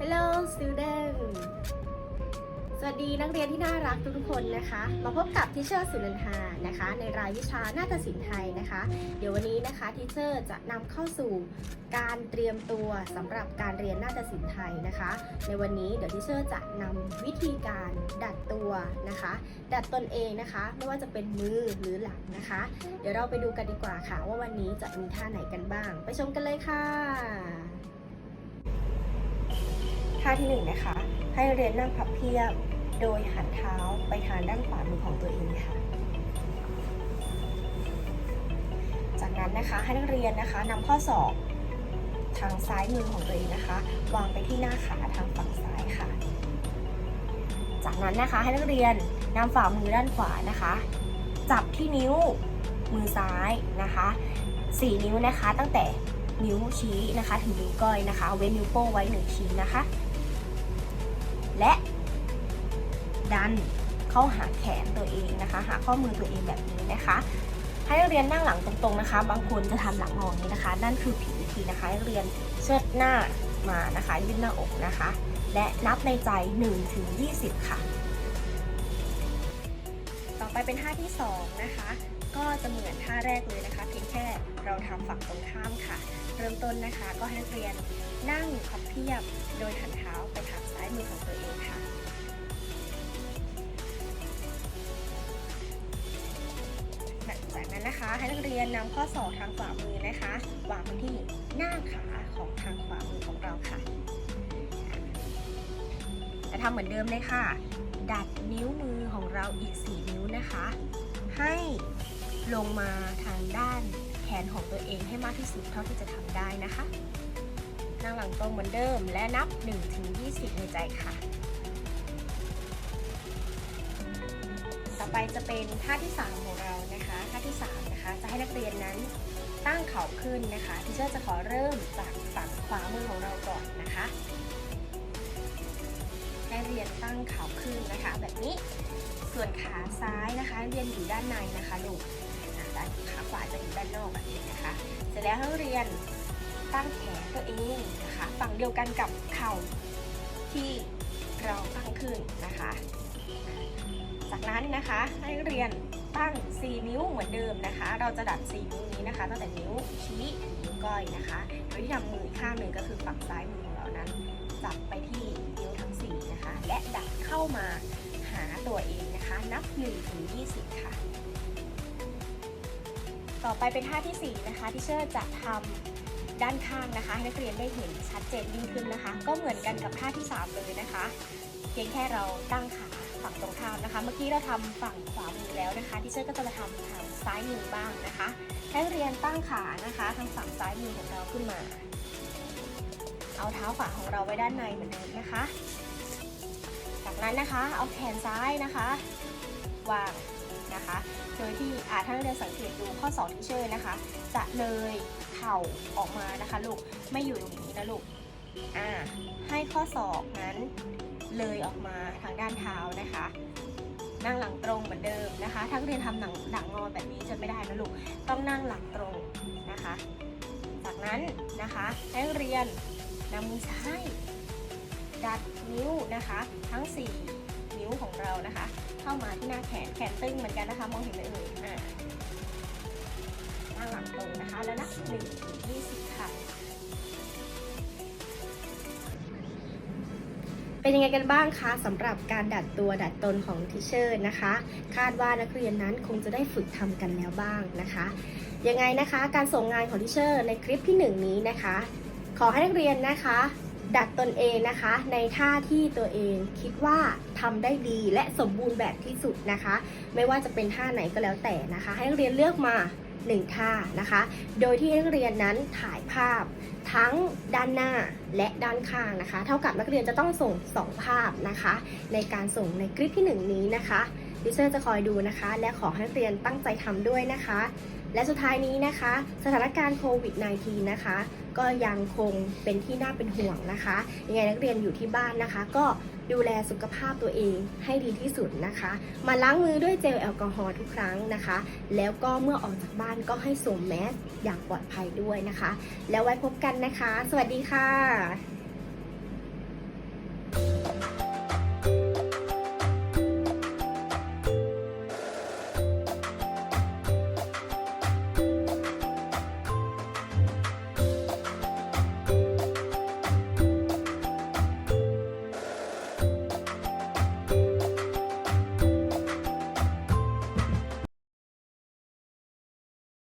Hello students! สวัสดีนักเรียนที่น่ารักทุกคนนะคะ มาพบกับทิเชอร์สุนันทานะคะ ในรายวิชานาฏศิลป์ไทยนะคะ เดี๋ยววันนี้นะคะทิเชอร์จะนำเข้าสู่การเตรียมตัวสำหรับการเรียนนาฏศิลป์ไทยนะคะ ในวันนี้เดี๋ยวทิเชอร์จะนำวิธีการดัดตัวนะคะ ดัดตนเองนะคะ ไม่ว่าจะเป็นมือหรือหลังนะคะ เดี๋ยวเราไปดูกันดีกว่าค่ะ ว่าวันนี้จะมีท่าไหนกันบ้าง ไปชมกันเลยค่ะท่าที่หนึ่งนะคะให้เรียนนั่งพับเพียบ โดยหันเท้าไปทางด้านขวามือของตัวเองค่ะ จากนั้นนะคะให้นักเรียนนะคะนำข้อศอกทางซ้ายมือของตัวเองนะคะ วางไปที่หน้าขาทางฝั่งซ้ายค่ะ จากนั้นนะคะให้นักเรียนนำฝ่ามือด้านขวานะคะ จับที่นิ้วมือซ้ายนะคะ4นิ้วนะคะตั้งแต่นิ้วชี้นะคะถึงนิ้วก้อยนะคะ เว้นนิ้วโป้งไว้หนึ่งชิ้นนะคะ และ เข้าหาแขนตัวเองนะคะ หาข้อมือตัวเองแบบนี้นะคะ ให้นักเรียนนั่งหลังตรงๆนะคะ บางคนจะทำหลังงองนี้นะคะ นั่นคือผิดวิธีนะคะให้เรียนเชิดหน้ามานะคะ ยืดหน้าอกนะคะ และนับในใจ1ถึง20 ค่ะ ต่อไปเป็นท่าที่สองนะคะ ก็จะเหมือนท่าแรกเลยนะคะ เพียงแค่เราทำฝั่งตรงข้ามค่ะ เริ่มต้นนะคะก็ให้นักเรียนนั่งพับเพียบโดยหันเท้าไปทางซ้ายมือของตัวเองค่ะ นะคะ ให้นักเรียนนำข้อศอกทางขวามือนะคะวางไว้ที่หน้าขาของทางขวามือของเราค่ะจะทำเหมือนเดิมเลยค่ะ ดัดนิ้วมือของเราอีก 4 นิ้วนะคะ ให้ลงมาทางด้านแขนของตัวเองให้มากที่สุดเท่าที่จะทำได้นะคะนั่งหลังตรงเหมือนเดิมและนับ 1-20 ในใจค่ะ ต่อไปจะเป็นท่าที่ 3 ของเรา ข่าขึ้นนะคะทีเชอร์จะขอเริ่มจากฝั่งขวามือของเราก่อนนะคะให้เรียนตั้งเข่าขึ้นนะคะ แบบนี้ส่วนขาซ้ายนะคะ เรียนอยู่ด้านในนะคะลูกอ่าด้านขาขวาจะอยู่ด้านนอกแบบนี้นะคะ เสร็จแล้วให้เรียนตั้งแขนตัวเองนะคะฝั่งเดียวกันกับเข่าที่เราตั้งขึ้นนะคะ จากนั้นนะคะให้เรียน ตั้ง 4 นิ้วเหมือนเดิมนะคะ เราจะดัด4นิ้วนี้นะคะตั้งแต่นิ้วชี้ถึงนิ้วก้อยนะคะโดยที่ทำมือข้างหนึ่งก็คือฝั่งซ้ายมือของเรานั้นจับไปที่นิ้วทั้ง4นะคะ และดัดเข้ามาหาตัวเองนะคะ นับ1ถึง20 ค่ะ ต่อไปเป็นท่าทีสี่ 4 นะคะ ที่เชอร์จะทำด้านข้างนะคะ ให้นักเรียนได้เห็นชัดเจนยิ่งขึ้นนะคะ ก็เหมือนกันกับท่าที่ 3 เลยนะคะ เพียงแค่เราตั้งขา ฝั่งตรงข้ามนะคะ เมื่อกี้เราทำฝั่งขวามือแล้วนะคะที่เชอร์ก็จะมาทำทางซ้ายมือบ้างนะคะให้เรียนตั้งขานะคะ ทางฝั่งซ้ายมือของเราขึ้นมา เอาเท้าขวาของเราไว้ด้านในเหมือนเดิมนะคะ จากนั้นนะคะเอาแขนซ้ายนะคะวางนะคะ โดยที่อาถ้านเรียนสังเกตดูข้อ2ที่เชอร์นะคะ จะเลยเข่าออกมานะคะลูกไม่อยู่ตรงนี้นะลูกอ่าให้ข้อศอกนั้น เลยออกมาทางด้านเท้านะคะ นั่งหลังตรงเหมือนเดิมนะคะถ้านเรียนทำหลังหลังงอแบบนี้จะไม่ได้นะลูกต้องนั่งหลังตรงนะคะ จากนั้นนะคะให้เรียนนำมือซ้ายดัดนิ้วนะคะ ทั้ง 4 นิ้วของเรานะคะ เข้ามาที่หน้าแขนแขนตึงเหมือนกันนะคะ มองเห็นไหมเอ่ยอ่านั่งหลังตรงนะคะแล้วนับ1ถึง20ค่ะ เป็นยังไงกันบ้างคะสำหรับการดัดตัวดัดตนของทิเชอร์นะคะ คาดว่านักเรียนนั้นคงจะได้ฝึกทำกันแล้วบ้างนะคะยังไงนะคะการส่งงานของทิเชอร์ในคลิปที่ 1 นี้นะคะ ขอให้นักเรียนนะคะดัดตนเองนะคะ ในท่าที่ตัวเองคิดว่าทำได้ดีและสมบูรณ์แบบที่สุดนะคะ ไม่ว่าจะเป็นท่าไหนก็แล้วแต่นะคะ ให้นักเรียนเลือกมา 1 ท่านะคะ โดยที่นักเรียนนั้นถ่ายภาพทั้งด้านหน้าและด้านข้างนะคะ เท่ากับนักเรียนจะต้องส่ง 2 ภาพนะคะ ในการส่งในคลิปที่ 1 นี้นะคะดิเซอร์จะคอยดูนะคะ และขอให้นักเรียนตั้งใจทำด้วยนะคะ และสุดท้ายนี้นะคะ สถานการณ์โควิด -19 นะคะ ก็ยังคงเป็นที่น่าเป็นห่วงนะคะ ยังไงนักเรียนอยู่ที่บ้านนะคะ ก็ดูแลสุขภาพตัวเองให้ดีที่สุดนะคะ มาล้างมือด้วยเจลแอลกอฮอล์ทุกครั้งนะคะ แล้วก็เมื่อออกจากบ้านก็ให้สวมแมสอย่างปลอดภัยด้วยนะคะ แล้วไว้พบกันนะคะ สวัสดีค่ะ